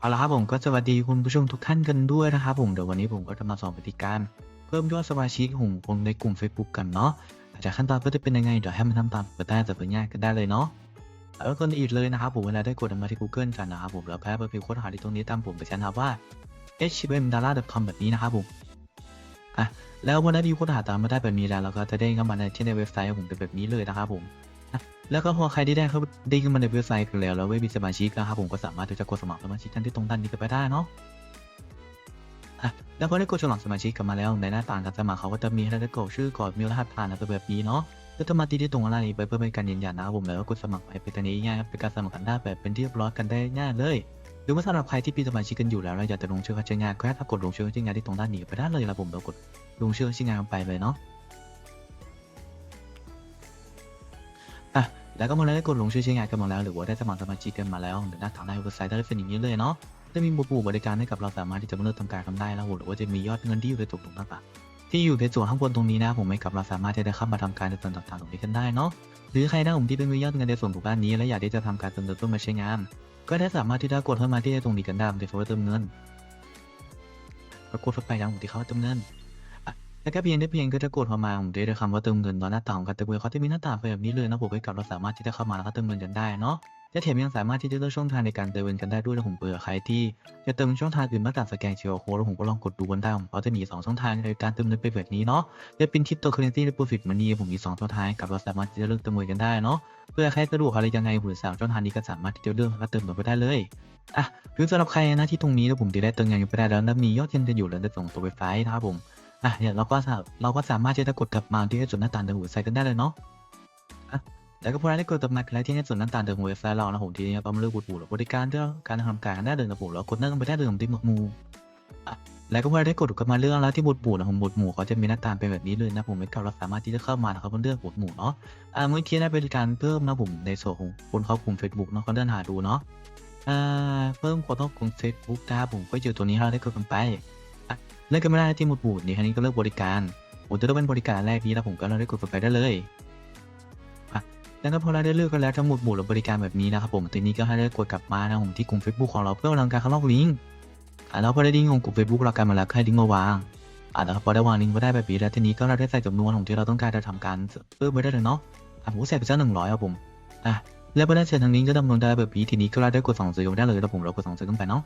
เอาละครับผมก็สวัสดีคุณผู้ชมทุกท่านกันด้วยนะครับผมเดี๋ยววันนี้ผมก็จะมาสอนวิธีการ เพิ่มยอดสมาชิกของผมในกลุ่ม Facebook กันเนาะอาจจะขั้นตอนก็จะเป็นยังไงเดี๋ยวให้มันทำตามก็ได้แต่เป็นง่ายก็ได้เลยเนาะแล้วก็อีกเลยนะครับผมเวลาได้กดมาที่ Google กันนะครับผมแล้วแพ้ไปพิมพ์ค้นหาที่ตรงนี้ตามผมไปชันครับว่า hmdala.com แบบนี้นะครับผมอะแล้วเมื่อได้พิมพ์ค้นหาตามมาได้แบบนี้แล้วเราก็จะเด้เข้ามาในที่ในเว็บไซต์ของผมเป็นแบบนี้เลยนะครับผม แล้วก็พอใครที่ได้เขาได้ขึ้นมาในเว็บไซต์กันแล้วแล้วไม่มีสมาชิกนะครับผมก็สามารถที่จะกดสมัครสมาชิกท่านที่ตรงด้านนี้ก็ไปได้เนาะอะแล้วพอได้กดสมัครสมาชิกกันมาแล้วในหน้าต่างการสมัครเขาก็จะมีให้ได้กรอกชื่อกรอกมีรหัสผ่านอะไรแบบนี้เนาะก็จะมาตีที่ตรงอะไรนี้ไปเพื่อเป็นการยืนยันนะครับผมแล้วก็กดสมัครไปเป็นตัวนี้ง่ายเป็นการสมัครกันได้แบบเป็นที่เรียบร้อยกันได้ง่ายเลยหรือว่าสำหรับใครที่เป็นสมาชิกกันอยู่แล้วเราอยากจะลงชื่อเข้าชื่องานก็แค่ถ้ากดลงชื่อเข้าชื่องานที่ตรงด้านนี้ไปได้เลยครับผมเรากดลงชื่อเข้าชื่องานไปเลยเนาะ แล้วก็เมื่อเราได้กดลงชื่อใช้งานกันมาแล้ว หรือว่าได้สมัครสมาชิกกันมาแล้วหรือหน้าทางในเว็บไซต์ได้เป็นอย่างนี้เลยเนาะจะมีบุบริการให้กับเราสามารถที่จะมาเริ่มทำการทำได้แล้วหรือว่าจะมียอดเงินที่อยู่ในตรงต่างๆที่อยู่ในส่วนข้างบนตรงนี้นะผมให้กับเราสามารถที่จะเข้ามาทำการในส่วนต่างๆตรงนี้กันได้เนาะหรือใครนะผมที่เป็นมียอดเงินในส่วนของด้านนี้ และอยากที่จะทำการเติมเงินเพื่อมาใช้งาน ก็ได้สามารถที่จะกดเข้ามาที่ตรงนี้กันได้ในโฟลเดอร์เติมเงินก็กดเข้าไปยังที่เขาเติมเงิน แล้วก็เพียงได้เพียงก็จะกดเข้ามาผมจะได้คำว่าเติมเงินตอนหน้าต่างของการเติมเงินเขาจะมีหน้าต่างแบบนี้เลยนะผมให้กับเราสามารถที่จะเข้ามาแล้วก็เติมเงินกันได้เนาะและแถมยังสามารถที่จะเลือกช่องทางในการเติมเงินกันได้ด้วยนะผมเผื่อใครที่จะเติมช่องทางอื่นมาจากสแกนเชียร์โค้ดแล้วผมก็ลองกดดูกันได้ผมเขาจะมีสองช่องทางในการเติมเงินเป็นแบบนี้เนาะจะเป็นทิปโตเคอเรนซีและโปรฟิตมันนี่ผมมีสองช่องทางกับเราสามารถที่จะเลือกเติมเงินกันได้เนาะเพื่อใครสะดวกอะไรยังไงผมสามช่องทางนี้ก็สามารถที่จะเลือกแล้วก็เติมเงินไปได้เลยอะหรือสำหรับใครนะที่ตรงนี้แล้วผมได้เติมเงินไปได้แล้วนะมียอดเงินจะอยู่แล้วจะส่งตัวเว็บไซต์นะครับผม อะเนี่ยเราก็สาเราก็สามารถที่จะกดกลับมาที่ส่วนหน้าต่างเดิมของเว็บไซกันได้เลยเนาะอะแล้วก็พอได้กดกลับมาแล้วที่ในส่วนหน้าต่างเดิมของเว็บไซเรานะผมทีนี้เรามเลือกบดบูดหรือบริการเรื่องการทำการได้เลยนะผมแล้วกดนั่งไปได้เลยผมที่หมวดหมู่อะแล้วก็พอได้กดกลับมาเรื่องแล้วที่บูดบูดนะผมบูดหมู่เขาจะมีหน้าต่างเป็นแบบนี้เลยนะผมไม่กับเราสามารถที่จะเข้ามานะครับเลือกบูดหมู่เนาะอ่าเมื่อกี้ได้บริการเพิ่มนะผมในส่วนของคนเขากลุ่ม Facebook เนาะเขาเดินหาดูเนาะอ่าเพิ่มคนเข้ากลุ่ม Facebook ได้ผมก็อยู่ตัวนี้เราได้กดกันไป เลือกกันไม่ได้ที่หมดหมู่นี่คันนี้ก็เลือกบริการผมจะเลือกเป็นบริการแรกนี้แล้วผมก็เราได้กดไปได้เลยแล้วก็พอเราได้เลือกกันแล้วทั้งหมดหมู่หรือบริการแบบนี้นะครับผมทีนี้ก็ให้ได้กดกลับมานะผมที่กลุ่ม Facebook ของเราเพื่อทำการเข้าลอกลิงก์อะแล้วพอได้ลิงก์ของกลุ่ม Facebook เรากันมาแล้วให้ลิงก์มาวางอะแล้วพอได้วางลิงก์ไว้ได้แบบนี้แล้วทีนี้ก็เราได้ใส่จำนวนของที่เราต้องการจะทำการเพิ่มไว้ได้เลยเนาะอะผมใส่ไปสักหนึ่งร้อยครับผมอะแล้วพอได้เสร็จทางลิงก์ก็ดำเนินได้แบบนี้ทีนี้ก็เราได้กดสั่งซื้อได้เลยแล้วผมเรากดสั่งซื้อกันไปเนาะ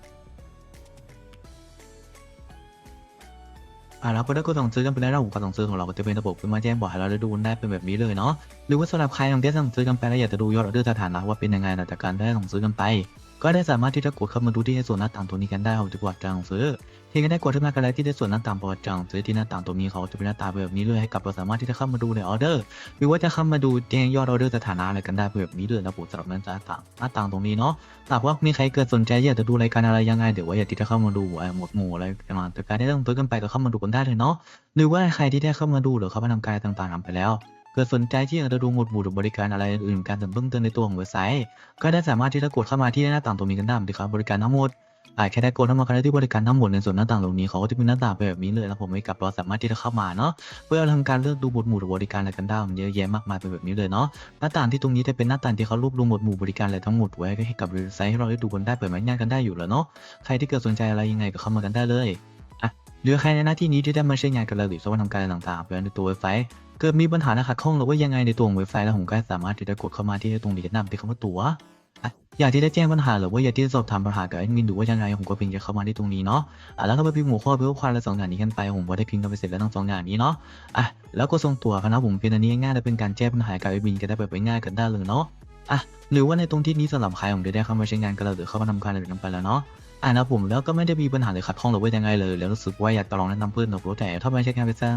อ่าแล้วพอได้กดสั่งซื้อกันไปแล้วระบบการสั่งซื้อของเราก็จะเป็นระบบขึ้นมาแจ้งบอกให้เราได้ดูได้เป็นแบบนี้เลยเนาะหรือว่าสำหรับใครที่สั่งซื้อกันไปแล้วอยากจะดูยอดออเดอร์สถานะว่าเป็นยังไงหลังจากการได้สั่งซื้อกันไป ก็ได้สามารถที่จะกดเข้ามาดูที่ส่วนหน้าต่างตัวนี้กันได้ของจังหวัดจางซื้อ ที่ก็ได้กดขึ้นมากันแล้วที่ในส่วนหน้าต่างประวัติจางซื้อที่หน้าต่างตรงนี้เขาจะเป็นหน้าต่างแบบนี้เลยให้กับเราสามารถที่จะเข้ามาดูในออเดอร์ หรือว่าจะเข้ามาดูแจ้งยอดออเดอร์สถานะอะไรกันได้แบบนี้เลยนะผมสำหรับหน้าต่างหน้าต่างตรงนี้เนาะหากว่ามีใครเกิดสนใจอยากจะดูรายการอะไรยังไงเดี๋ยวว่าอยากที่จะเข้ามาดูหมวดหมู่อะไรกันมาแต่การได้ต้องซื้อกันไปก็เข้ามาดูกันได้เลยเนาะหรือว่าใครที่ได้เข้ามาดูหรือเข้ามาทำการต่างๆทำไปแล้วเกิดสนใจที่อยากจะดูหมวดหมู่หรือบริการอะไรอื่นการเสริมเพิ่มเติมในตัวของเว็บไซต์ ก็ได้สามารถที่จะกดเข้ามาที่หน้าต่างตรงนี้กันได้นะครับบริการทั้งหมด อาจแค่ได้กดเข้ามากันได้ที่บริการทั้งหมดในส่วนหน้าต่างตรงนี้เขาก็จะมีหน้าต่างแบบนี้เลยแล้วผมไม่กลับเราสามารถที่จะเข้ามาเนาะเพื่อทำการเลือกดูหมวดหมู่บริการอะไรกันได้มันเยอะแยะมากมายเป็นแบบนี้เลยเนาะหน้าต่างที่ตรงนี้จะเป็นหน้าต่างที่เขารวบรวมหมวดหมู่บริการอะไรทั้งหมดไว้ให้กับเว็บไซต์ให้เราได้ดูกันได้เปิดไม้งานกันได้อยู่แล้วเนาะใครที่เกิดสนใจอะไรยังไงก็เข้ามากันได้เลยอะหรือใครในหน้าที่นี้ที่ได้มาใช้งานกับเราหรือสว่าทำการต่างๆไปในตัวเว็บไซต์เกิดมีปัญหานะครับข้องหรือว่ายังไงในตัวเว็บไซต์แล้วผมก็สามารถที่จะกดเข้ามาที่ตรงนี้แนะนำที่คำว่าตัว อยากที่จะแจ้งปัญหาหรือว่าอยากที่จะสอบถามปัญหากับแอดมินหรือว่ายังไงผมก็เพียงจะเข้ามาที่ตรงนี้เนาะอะแล้วก็ไปพิมพ์หัวข้อเพื่อความละสองอย่างนี้กันไปผมก็ได้พิมพ์กันไปเสร็จแล้วทั้งสองอย่างนี้เนาะอะแล้วก็ส่งตัวครับนะผมเป็นอันนี้ง่ายและเป็นการแจ้งปัญหากับแอดมินก็ได้แบบง่ายกันได้เลยเนาะอะหรือว่าในตรงที่นี้สำหรับใครผมจะได้เข้ามาใช้งานกับเราหรือเข้ามาทำการอะไรกันไปแล้วเนาะอะนะผมแล้วก็ไม่ได้มีปัญหาหรือขัดข้องหรือว่ายังไงเลย แล้วรู้สึกว่าอยากจะลองแนะนำเพื่อนหรือแต่ถ้าไม่ใช่งานไปซะ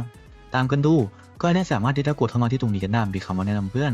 ตามกันดู ก็ได้สามารถที่จะกดเข้ามาที่ตรงนี้กันได้มีคำว่าแนะนำเพื่อน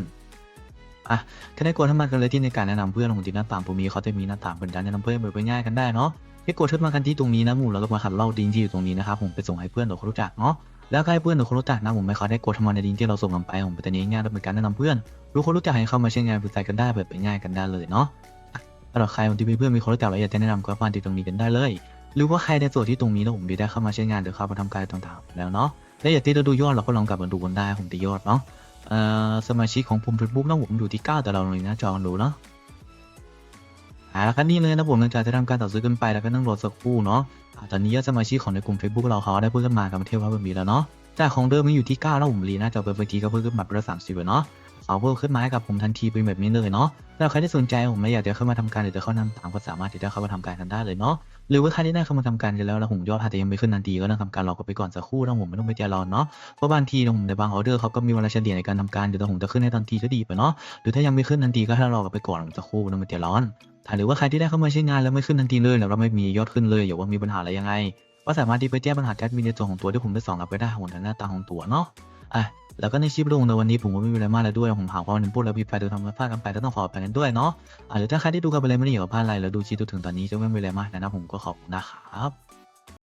อะก็ได้กดเข้ามากันเลยที่ในการแนะนำเพื่อนของที่หน้าต่างตรงนี้เขาจะมีหน้าต่างเป็นการแนะนำเพื่อนแบบง่ายกันได้เนาะให้กดเข้ามากันที่ตรงนี้นะหมู่แล้วก็มาขัดเล่าดิงที่อยู่ตรงนี้นะครับผมไปส่งให้เพื่อนหรือคนรู้จักเนาะแล้วให้เพื่อนหรือคนรู้จักนะผมไม่เขาได้กดเข้ามาในดิงที่เราส่งกันไปผมเป็นตัวนี้ง่ายๆเป็นการแนะนำเพื่อนรู้คนรู้จักให้เข้ามาใช้งานบริการกันได้แบบง่ายกันได้เลยเนาะอะสำหรับใครที่มีเพื่อนมีคนรู้จักแล้วอยากจะแนะนำก็ฟังที่ตรงนี้กันได้เลย หรือว่าใครในส่วนที่ตรงนี้แล้วผมได้เข้ามาใช้งานหรือเข้ามาทำการต่างๆ แล้วเนาะและอยากที่จะดูยอดเราก็ลองกลับมาดูกันได้ผมตียอดเนาะ สมาชิกของผม Facebook นะผมอยู่ที่ 9 แต่เราลยนหน้าจองดูเนาะอ่าแล้วก็นี่เลยนะผมหลังจากที่ทำการต่อซื้อกันไปแล้วก็นั่งรอสักครู่เนาะตอนนี้ยอดสมาชิกของในกลุ่ม Facebook เราเขาได้เพิ่มขึ้นมากับเทียบว่าแบบนี้แล้วเนาะจากของเดิมมันอยู่ที่9แล้วผมรีน่าจอเปิดเมื่อกี้ก็เพิ่มขึ้นมาเป็นสามสิบเนาะ ขาเพิ่มขึ้นมาให้กับผมทันทีเป็นแบบนี้เลยเนาะถ้าใครที่สนใจผมไม่อยากจะเข้ามาทำการหรือจะเข้านำตามก็สามารถที่จะเข้ามาทำการกันได้เลยเนาะหรือว่าใครที่ได้เข้ามาทำการกันแล้วแล้วผมยอดอาจจะยังไม่ขึ้นทันทีก็ต้องทำการรอกันไปก่อนสักครู่นะผมไม่ต้องไปใจร้อนเนาะเพราะบางทีนะผมในบางออเดอร์เขาก็มีเวลาเฉลี่ยในการทำการเดี๋ยวแต่ผมจะขึ้นให้ทันทีก็ดีไปเนาะหรือถ้ายังไม่ขึ้นทันทีก็ให้รอกันไปก่อนสักครู่นะมันจร้อนถ้าหรือว่าใครที่ได้เข้ามาใช้งานแล้วไม่ขึ้นทันทีเลยแล้วเราไม่มียอดขึ้นเลยอย่าว่ามีปัญหาอะไรยังไงก็สามารถที่ไปแจ้งปัญหาแอดมินในตัวของตัวที่ผมได้สอนกลับไปได้ของทางหน้าตาของตัวเนาะอะ แล้วก็ในคลิปลงในวันนี้ผมก็ไม่มีอะไรมากแล้วด้วย ผมหาความเป็นพูดแล้วพี่ไปโดยทำมาพลาดกันไปก็ต้องขออภัยกันด้วยเนาะอะหรือถ้าใครที่ดูกันไปเลยไม่ได้เห็นวกับพลาดอะไรแล้วดูคลิปจนถึงตอนนี้จะไม่มีอะไรมากนะผมก็ขอบคุณนะครับ